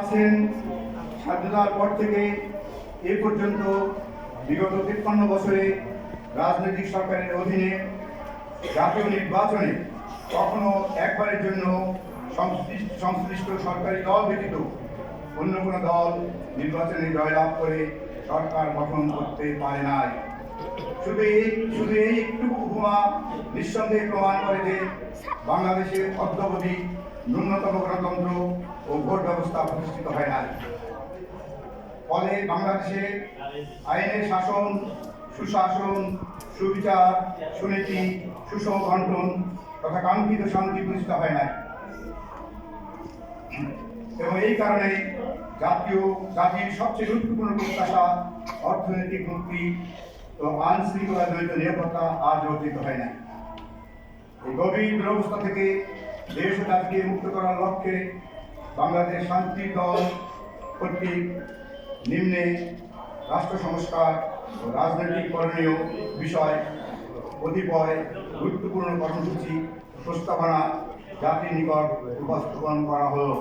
আছেন। স্বাধীনতার পর থেকে এ পর্যন্ত বিগত তিপ্পান্ন বছরে রাজনৈতিক সরকারের অধীনে জাতীয় নির্বাচনে কখনো একবারের জন্য সংশ্লিষ্ট সংশ্লিষ্ট সরকারি দল ব্যতীত অন্য কোনো দল নির্বাচনে জয়লাভ করে সরকার গঠন করতে পারে নাই। শুধু এই শুধু এই একটু উপমা নিঃসন্দেহে প্রমাণ করে যে বাংলাদেশের অদ্যবধি ন্যূনতম গণতন্ত্র ও প্রতিষ্ঠিত হয় নাই ফলে বাংলাদেশে আইনের শাসন, সুশাসন, সুবিচার, সুনীতি সুসংগঠন তথা কাঙ্ক্ষিত শান্তি প্রতিষ্ঠিত হয় নাই এবং এই কারণে জাতীয়, জাতির সবচেয়ে গুরুত্বপূর্ণ প্রত্যাশা, অর্থনৈতিক মুক্তি ও আইন শৃঙ্খলা জড়িত নিরাপত্তা আজ অর্জিত হয় না। এই গভীর দুরবস্থা থেকে দেশ জাতিকে মুক্ত করার লক্ষ্যে বাংলাদেশ শান্তি দল কর্তৃক নিম্নে রাষ্ট্র সংস্কার ও রাজনৈতিক করণীয় বিষয় কতিপয় গুরুত্বপূর্ণ কর্মসূচি প্রস্তাবনা জাতির নিকট উপস্থাপন করা হলো।